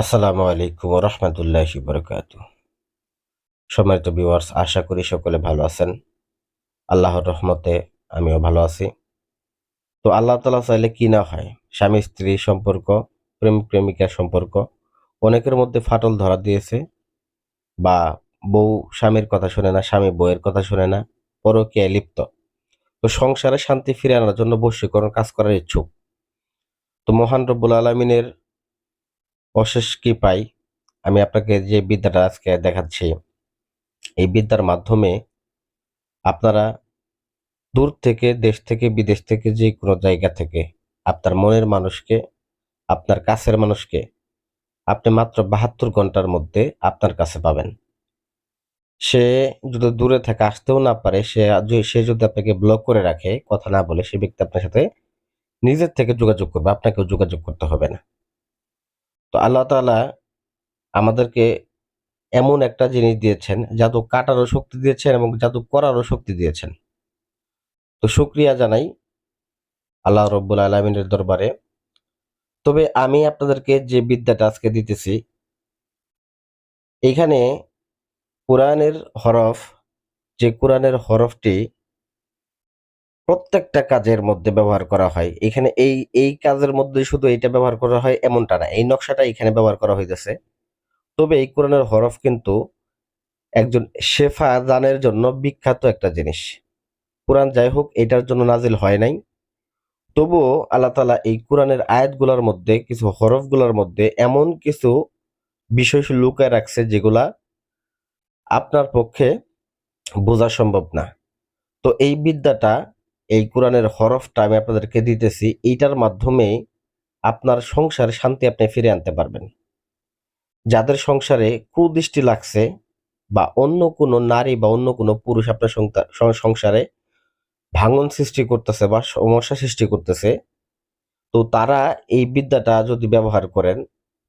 আসসালামু আলাইকুম রহমতুল্লাহ বরকাত সম্মানিত ভিউয়ার্স আশা করি সকলে ভালো আছেন। আল্লাহর রহমতে আমিও ভালো আছি। তো আল্লাহ তালা চাইলে কি না হয়, স্বামী, স্ত্রী সম্পর্ক, প্রেম, প্রেমিকার সম্পর্ক, অনেকের মধ্যে ফাটল ধরা দিয়েছে বা বউ স্বামীর কথা শোনে না, স্বামী বউয়ের কথা শোনে না, পরকীয়ায় লিপ্ত। তো সংসারে শান্তি ফিরে আনার জন্য বশীকরণ কাজ করার ইচ্ছুক। তো মহান রব্বুল আলমিনের অশেষ পাই আমি আপনাকে যে বিদ্যাটা আজকে দেখাচ্ছি, এই বিদ্যার মাধ্যমে আপনারা দূর থেকে, দেশ থেকে, বিদেশ থেকে যে কোনো জায়গা থেকে আপনার মনের মানুষকে, আপনার কাছের মানুষকে আপনি মাত্র বাহাত্তর ঘণ্টার মধ্যে আপনার কাছে পাবেন। সে যদি দূরে থেকে আসতেও না পারে, সে সে যদি আপনাকে ব্লক করে রাখে, কথা না বলে, সে ব্যক্তি আপনার সাথে নিজের থেকে যোগাযোগ করবে, আপনাকেও যোগাযোগ করতে হবে না। তো আল্লাহ তাআলা আমাদেরকে এমন একটা জিনিস দিয়েছেন, জাদু কাটারও শক্তি দিয়েছেন এবং জাদু করারও শক্তি দিয়েছেন। তো শুক্রিয়া জানাই আল্লাহ রব্বুল আলমিনের দরবারে। তবে আমি আপনাদেরকে যে বিদ্যাটা আজকে দিতেছি, এখানে কোরআনের হরফ, যে কোরআনের হরফটি প্রত্যেকটা কাজের মধ্যে ব্যবহার করা হয়। এখানে এই এই কাজের মধ্যে শুধু এইটা ব্যবহার করা হয়, এমনটা না। এই নকশাটা এখানে ব্যবহার করা হইতেছে। তবে এই কোরআনের হরফ কিন্তু একজন শেফা দানের জন্য বিখ্যাত একটা জিনিস। কোরআন যাই হোক, এটার জন্য নাজিল হয় নাই। তবুও আল্লাহ তালা এই কোরআনের আয়াতগুলোর মধ্যে, কিছু হরফগুলোর মধ্যে এমন কিছু বিষয় লুকায় রাখছে যেগুলা আপনার পক্ষে বোঝা সম্ভব না। তো এই বিদ্যাটা এই কোরআনের হরফটা আমি আপনাদেরকে দিতেছি, এইটার মাধ্যমে আপনার সংসারে শান্তি আপনি ফিরে আনতে পারবেন। যাদের সংসারে কুদৃষ্টি লাগছে বা অন্য কোনো নারী বা অন্য কোনো পুরুষ আপনার সংসারে ভাঙন সৃষ্টি করতেছে বা সমস্যা সৃষ্টি করতেছে, তো তারা এই বিদ্যাটা যদি ব্যবহার করেন,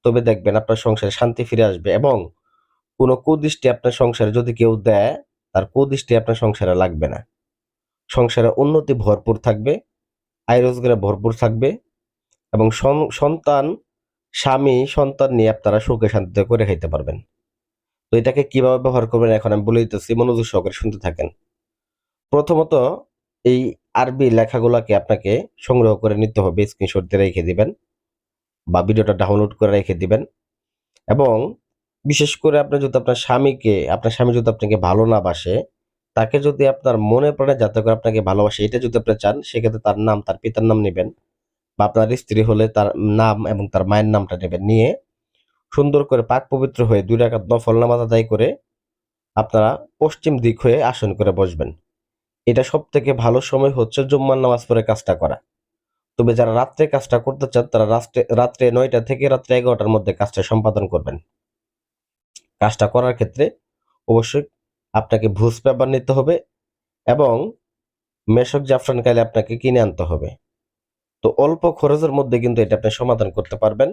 তবে দেখবেন আপনার সংসারে শান্তি ফিরে আসবে এবং কোনো কুদৃষ্টি আপনার সংসারে যদি কেউ দেয়, তার কুদৃষ্টি আপনার সংসারে লাগবে না। সংসারে উন্নতি ভরপুর থাকবে, আয় রোজগারে ভরপুর থাকবে এবং সন্তান, স্বামী, সন্তান নিয়ে আপনারা সুখে শান্তিতে করে খাইতে পারবেন। তো এটাকে কীভাবে ব্যবহার করবেন এখন আমি বলে দিতেছি, মনোযোগ সহকারে শুনতে থাকেন। প্রথমত এই আরবি লেখাগুলোকে আপনাকে সংগ্রহ করে নিতে হবে স্ক্রিনশট দিয়ে রেখে দিবেন বা ভিডিওটা ডাউনলোড করে রেখে দিবেন এবং বিশেষ করে আপনি যদি আপনার স্বামীকে, আপনার স্বামী যদি আপনাকে ভালো না বাসে তাকে যদি আপনার মনে প্রাণে যাতে করে আপনাকে ভালোবাসে, এটা যদি আপনি চান, সেক্ষেত্রে তার নাম, তার পিতার নাম নেবেন বা আপনার স্ত্রী হলে তার নাম এবং তার মায়ের নামটা নেবেন। নিয়ে সুন্দর করে পাক পবিত্র হয়ে দুই রাখাত নফল নামাজ আদায় করে আপনারা পশ্চিম দিক হয়ে আসন করে বসবেন। এটা সব থেকে ভালো সময় হচ্ছে জুম্মার নামাজ পরে কাজটা করা। তবে যারা রাত্রে কাজটা করতে চান, তারা রাত্রে রাত্রে নয়টা থেকে রাত্রে এগারোটার মধ্যে কাজটা সম্পাদন করবেন। কাজটা করার ক্ষেত্রে অবশ্যই আপনাকে ভুজ পেপার নিতে হবে এবং মেশক জাফরান কালে আপনাকে কিনে আনতে হবে। তো অল্প খরচের মধ্যে কিন্তু এটা আপনি সমাধান করতে পারবেন।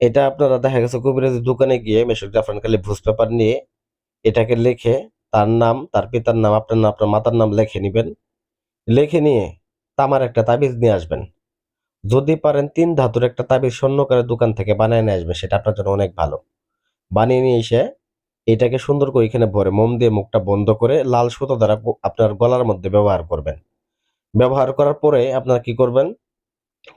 এটা আপনারা দেখা গেছে কবিরাজি দোকানে গিয়ে মেশক জাফরান কালে ভুজ পেপার নিয়ে এটাকে লিখে তার নাম, তার পিতার নাম, আপনার নাম, আপনার মাতার নাম লিখে নেবেন। লিখে নিয়ে তামার একটা তাবিজ নিয়ে আসবেন। যদি পারেন তিন ধাতুর একটা তাবিজ স্বর্ণকারের দোকান থেকে বানিয়ে নিয়ে আসবেন, সেটা আপনার জন্য অনেক ভালো। বানিয়ে নিয়ে এসে এটাকে সুন্দর করে এখানে ভরে মোম দিয়ে মুখটা বন্ধ করে লাল সুতো দ্বারা আপনার গলার মধ্যে ব্যবহার করবেন। ব্যবহার করার পরে আপনারা কি করবেন?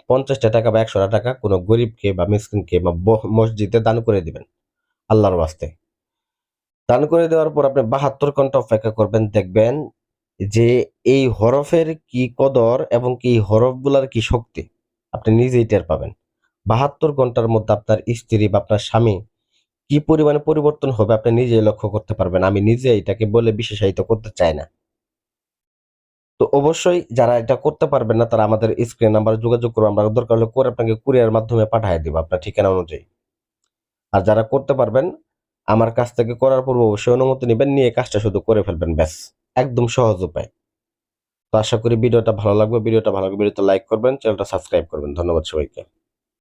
পঞ্চাশটা টাকা বা একশো টাকা কোনো গরিবকে বা মিসকিনকে বা মসজিদে দান করে দিবেন আল্লাহর বাস্তে দান করে দেওয়ার পর আপনি বাহাত্তর ঘণ্টা অপেক্ষা করবেন, দেখবেন যে এই হরফের কি কদর এবং কি হরফগুলার কি শক্তি আপনি নিজেই টের পাবেন। বাহাত্তর ঘণ্টার মধ্যে আপনার স্ত্রী বা আপনার স্বামী কি পরিমাণে পরিবর্তন হবে আপনি নিজেই লক্ষ্য করতে পারবেন। আমি নিজে এটাকে বলে বিশেষায়িত করতে চাই না। তো অবশ্যই যারা এটা করতে পারবেন না, তারা আমাদের স্ক্রিন নাম্বার যোগাযোগ করব আমরা দরকার হলে করে আপনাকে কুরিয়ার মাধ্যমে পাঠিয়ে দিব আপনার ঠিকানা অনুযায়ী। আর যারা করতে পারবেন, আমার কাছ থেকে করার পূর্ব অবশ্যই অনুমতি নেবেন, নিয়ে কাজটা শুধু করে ফেলবেন, ব্যাস। একদম সহজ উপায়। তো আশা করি ভিডিওটা ভালো লাগবে। ভিডিওটা ভালো লাগবে ভিডিওটা লাইক করবেন, চ্যানেলটা সাবস্ক্রাইব করবেন। ধন্যবাদ সবাইকে।